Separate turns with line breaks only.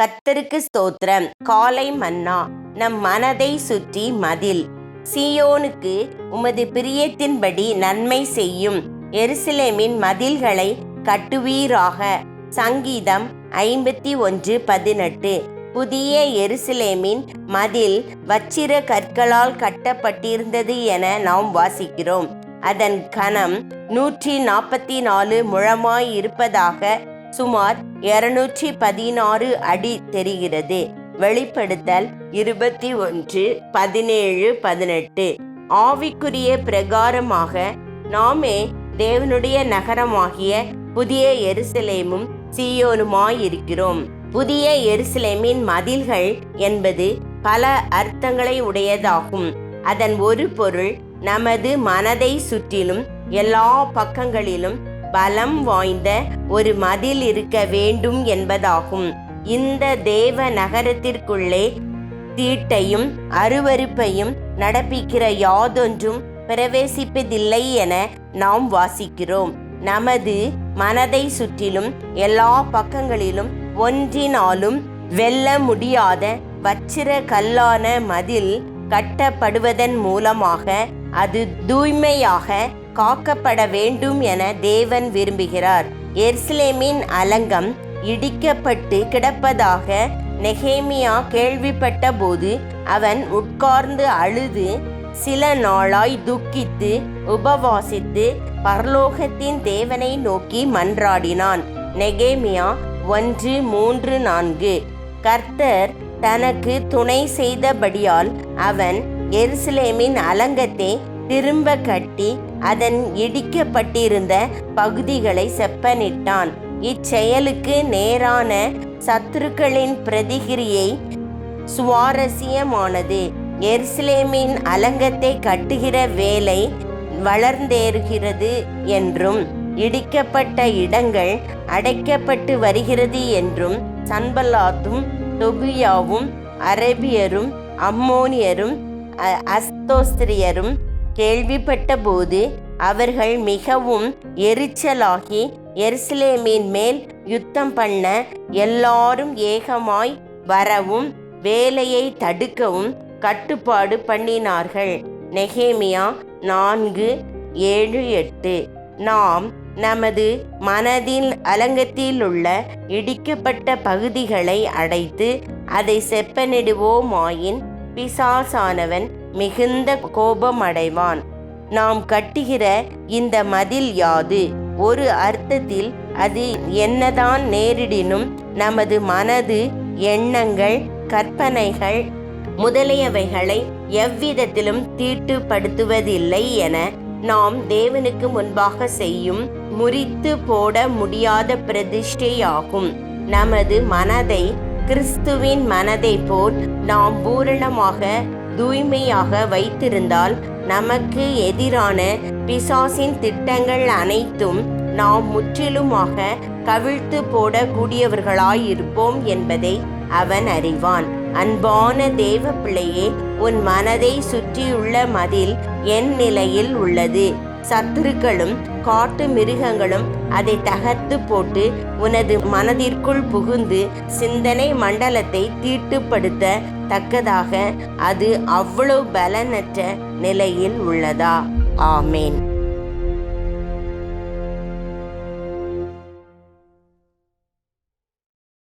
கத்தருக்கு ஸ்தோத்திரம். காலை மன்னா நம் மனதை சுற்றி மதில். சியோனுக்கு உமது பிரியத்தின்படி நன்மை செய்யும். எருசலேமின் மதில்களை கட்டுவீராக. சங்கீதம் ஐம்பத்தி ஒன்று பதினெட்டு. புதிய எருசலேமின் மதில் வச்சிர கற்களால் கட்டப்பட்டிருந்தது என நாம் வாசிக்கிறோம். அதன் கணம் நூற்றி நாற்பத்தி நாலு முழமாய் இருப்பதாக சுமார் இருநூற்றி பதினாறு அடி தெரிகிறது. வெளிப்படுத்தல் இருபத்தி ஒன்று பதினேழு பதினெட்டு. ஆவிக்குரிய பிரகாரமாக நாமே தேவனுடைய நகரமாகிய புதிய எருசலேமும் சீயோனுமாயிருக்கிறோம். புதிய எருசலேமின் மதில்கள் என்பது பல அர்த்தங்களை உடையதாகும். அதன் ஒரு பொருள் நமது மனதை சுற்றிலும் எல்லா பக்கங்களிலும் பலம் வாய்ந்த ஒரு மதில் இருக்க வேண்டும் என்பதாகும். இந்த தேவ நகரத்திற்குள்ளே தீட்டையும் அருவருப்பையும் நடப்பிக்கிற யாதொன்றும் பிரவேசிப்பதில்லை என நாம் வாசிக்கிறோம். நமது மனதை சுற்றிலும் எல்லா பக்கங்களிலும் ஒன்றினாலும் வெல்ல முடியாத வச்சிர கல்லான மதில் கட்டப்படுவதன் மூலமாக அது தூய்மையாக காக்கப்பட வேண்டும் என தேவன் விரும்புகிறார். எர்ஸ்லேமின் அலங்கம் இடிக்கப்பட்டு கிடப்பதாக நெகேமியா கேள்விப்பட்ட போது அவன் உட்கார்ந்து அழுது சில நாளாய் துக்கித்து உபவாசித்து பரலோகத்தின் தேவனை நோக்கி மன்றாடினான். நெகேமியா ஒன்று மூன்று நான்கு. கர்த்தர் தனக்கு துணை செய்தபடியால் அவன் எருசலேமின் அலங்கத்தை திரும்ப கட்டி அதன் இடிக்கப்பட்டிருந்த பகுதிகளை செப்பனிட்டான். இச்செயலுக்கு நேரான சத்துருக்களின் பிரதிகிரியை சுவாரஸ்யமானது. எருசலேமின் அலங்கத்தை கட்டுகிற வேலை வளர்ந்தேறுகிறது என்றும் இடிக்கப்பட்ட இடங்கள் அடைக்கப்பட்டு வருகிறது என்றும் சன்பல்லாத்தும் தொபியாவும் அரேபியரும் அம்மோனியரும் அஸ்தோஸ்திரியரும் கேள்விப்பட்டபோது அவர்கள் மிகவும் எரிச்சலாகி எருசலேமின் மேல் யுத்தம் பண்ண எல்லாரும் ஏகமாய் வரவும் வேலையை தடுக்கவும் கட்டுப்பாடு பண்ணினார்கள். நெகேமியா நான்கு ஏழு எட்டு. நாம் நமது மனதில் அலங்கத்திலுள்ள இடிக்கப்பட்ட பகுதிகளை அடைத்து அதை செப்பனிடுவோமாயின் பிசாசானவன் மிகுந்த கோபமடைவான். நாம் கட்டுகிற இந்த மதில் யாது? ஒரு அர்த்தத்தில் அது என்னதான் நேரிடினும் நமது மனது எண்ணங்கள் கற்பனைகள் முதலியவைகளை எவ்விதத்திலும் தீட்டுப்படுத்துவதில்லை என நாம் தேவனுக்கு முன்பாக செய்யும் முறித்து போட முடியாத பிரதிஷ்டையாகும். நமது மனதை கிறிஸ்துவின் மனதை போல் நாம் பூரணமாக தூய்மையாக வைத்திருந்தால் நமக்கு எதிரான பிசாசின் திட்டங்கள் அனைத்தும் நாம் முற்றிலுமாக கவிழ்த்து போடக்கூடியவர்களாயிருப்போம் என்பதை அவன் அறிவான். அன்பான தேவ பிள்ளையே உன் மனதை சுற்றியுள்ள மதில் என் நிலையில் உள்ளது. சத்துருக்களும் காட்டு மிருகங்களும் அதை தகர்த்து போட்டு உனது மனதிற்குள் புகுந்து சிந்தனை மண்டலத்தை தீட்டுப்படுத்த தக்கதாக அது அவ்வளவு பலனற்ற நிலையில் உள்ளதா? ஆமேன்.